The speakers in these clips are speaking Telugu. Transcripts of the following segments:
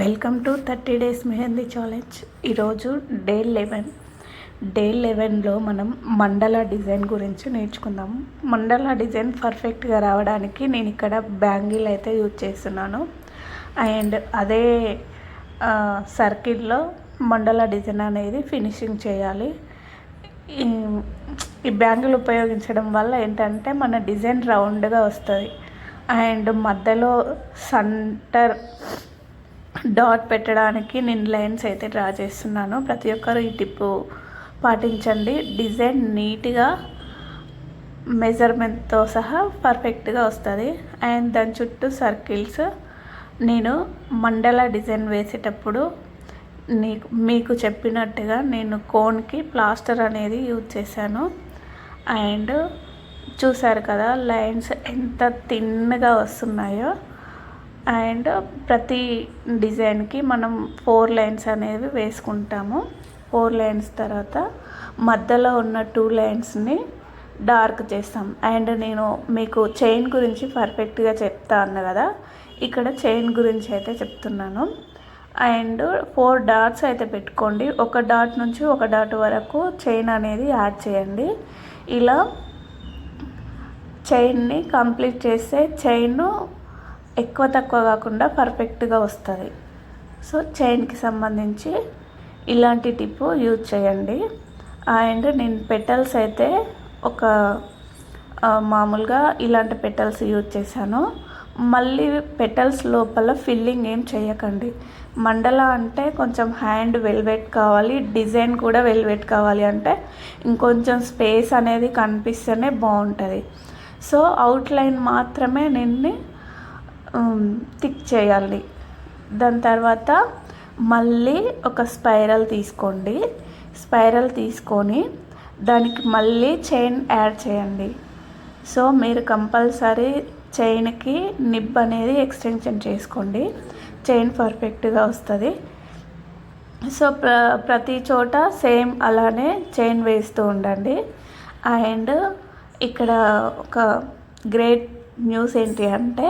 Welcome to thirty days mehndi challenge. ఈరోజు డే లెవెన్. డే లెవెన్లో మనం మండల డిజైన్ గురించి నేర్చుకుందాము మండల డిజైన్ పర్ఫెక్ట్గా రావడానికి నేను ఇక్కడ బ్యాంగిల్ అయితే యూజ్ చేస్తున్నాను. అండ్ అదే సర్కిల్లో మండల డిజైన్ అనేది ఫినిషింగ్ చేయాలి. ఈ బ్యాంగిల్ ఉపయోగించడం వల్ల ఏంటంటే మన డిజైన్ రౌండ్గా వస్తుంది. అండ్ మధ్యలో సెంటర్ డాట్ పెట్టడానికి నేను లైన్స్ అయితే డ్రా చేస్తున్నాను. ప్రతి ఒక్కరు ఈ టిప్పు పాటించండి. డిజైన్ నీట్గా మెజర్మెంట్తో సహా పర్ఫెక్ట్గా వస్తుంది. అండ్ దాని చుట్టూ సర్కిల్స్ నేను మండల డిజైన్ వేసేటప్పుడు నీకు మీకు చెప్పినట్టుగా నేను కోన్కి ప్లాస్టర్ అనేది యూజ్ చేశాను. అండ్ చూసారు కదా లైన్స్ ఎంత తిన్నగా వస్తున్నాయో. అండ్ ప్రతి డిజైన్కి మనం ఫోర్ లైన్స్ అనేవి వేసుకుంటాము. ఫోర్ లైన్స్ తర్వాత మధ్యలో ఉన్న టూ లైన్స్ని డార్క్ చేస్తాం. అండ్ నేను మీకు చైన్ గురించి పర్ఫెక్ట్గా చెప్తా అన్న కదా ఇక్కడ చైన్ గురించి అయితే చెప్తున్నాను. అండ్ ఫోర్ డాట్స్ అయితే పెట్టుకోండి. ఒక డాట్ నుంచి ఒక డాట్ వరకు చైన్ అనేది యాడ్ చేయండి. ఇలా చైన్ని కంప్లీట్ చేస్తే చైన్ ఎక్కువ తక్కువ కాకుండా పర్ఫెక్ట్గా వస్తుంది. సో చైన్కి సంబంధించి ఇలాంటి టిప్పు యూజ్ చేయండి. అండ్ నేను పెటల్స్ అయితే ఒక మామూలుగా ఇలాంటి పెటల్స్ యూజ్ చేశాను. మళ్ళీ పెటల్స్ లోపల ఫిల్లింగ్ ఏం చేయకండి. మండల అంటే కొంచెం హ్యాండ్ వెల్వెట్ కావాలి డిజైన్ కూడా వెల్వెట్ కావాలి అంటే ఇంకొంచెం స్పేస్ అనేది కనిపిస్తేనే బాగుంటుంది. సో అవుట్లైన్ మాత్రమే నిన్నీ Um, థిక్ చేయాలి. దాని తర్వాత మళ్ళీ ఒక స్పైరల్ తీసుకోండి. స్పైరల్ తీసుకొని దానికి మళ్ళీ చైన్ యాడ్ చేయండి. సో మీరు కంపల్సరీ చైన్కి నిబ్ అనేది ఎక్స్టెన్షన్ చేసుకోండి. చైన్ పర్ఫెక్ట్గా వస్తుంది. సో ప్ర ప్రతి చోట సేమ్ అలానే చైన్ వేస్తూ ఉండండి. అండ్ ఇక్కడ ఒక గ్రేట్ న్యూస్ ఏంటి అంటే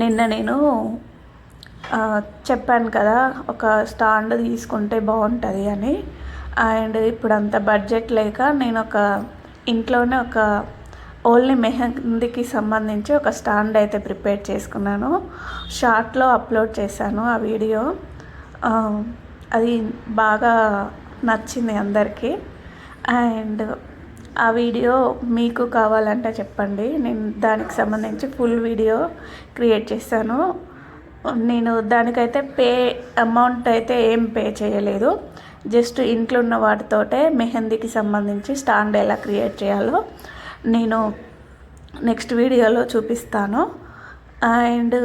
నిన్న నేను చెప్పాను కదా ఒక స్టాండ్ తీసుకుంటే బాగుంటుంది అని. అండ్ ఇప్పుడు అంత బడ్జెట్ లేక నేను ఒక ఇంట్లోనే ఒక ఓన్లీ మెహందీకి సంబంధించి ఒక స్టాండ్ అయితే ప్రిపేర్ చేసుకున్నాను. షార్ట్లో అప్లోడ్ చేశాను ఆ వీడియో. అది బాగా నచ్చింది అందరికీ. అండ్ ఆ వీడియో మీకు కావాలంటే చెప్పండి. నేను దానికి సంబంధించి ఫుల్ వీడియో క్రియేట్ చేశాను నేను దానికైతే పే అమౌంట్ అయితే ఏం పే చేయలేదు. జస్ట్ ఇంట్లో ఉన్న వాటితోటే మెహందీకి సంబంధించి స్టాండ్ ఎలా క్రియేట్ చేయాలో నేను నెక్స్ట్ వీడియోలో చూపిస్తాను. అండ్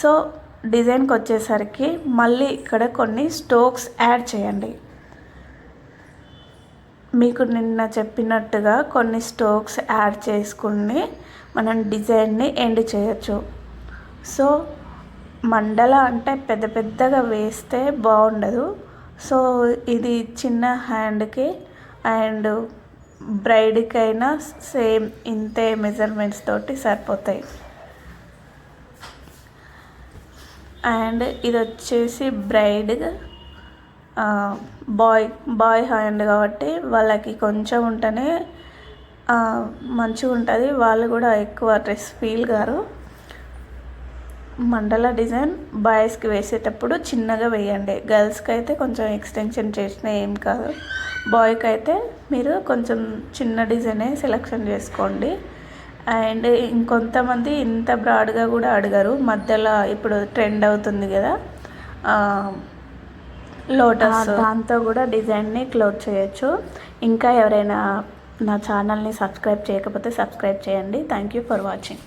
సో డిజైన్కి వచ్చేసరికి మళ్ళీ ఇక్కడ కొన్ని స్టోక్స్ యాడ్ చేయండి. మీకు నిన్న చెప్పినట్టుగా కొన్ని స్టోక్స్ యాడ్ చేసుకుని మనం డిజైన్ని ఎండ్ చేయొచ్చు. సో మండల అంటే పెద్ద పెద్దగా వేస్తే బాగుండదు. సో ఇది చిన్న హ్యాండ్కి అండ్ బ్రైడ్కి అయినా సేమ్ ఇంతే మెజర్మెంట్స్ తోటి సరిపోతాయి. అండ్ ఇది వచ్చేసి బ్రైడ్ బాయ్ బాయ్ హ్యాండ్ కాబట్టి వాళ్ళకి కొంచెం ఉంటేనే మంచిగా ఉంటుంది. వాళ్ళు కూడా ఎక్కువ డ్రెస్ ఫీల్ గారు. మండల డిజైన్ బాయ్స్కి వేసేటప్పుడు చిన్నగా వేయండి. గర్ల్స్కి అయితే కొంచెం ఎక్స్టెన్షన్ చేసినా ఏం కాదు. బాయ్కి అయితే మీరు కొంచెం చిన్న డిజైనే సెలెక్షన్ చేసుకోండి. అండ్ ఇంకొంతమంది ఇంత బ్రాడ్గా కూడా అడగరు. మధ్యలో ఇప్పుడు ట్రెండ్ అవుతుంది కదా. లోటస్ దాంతో కూడా డిజైన్ని క్లోజ్ చేయొచ్చు. ఇంకా ఎవరైనా నా ఛానల్ని సబ్స్క్రైబ్ చేయకపోతే సబ్స్క్రైబ్ చేయండి. Thank you for watching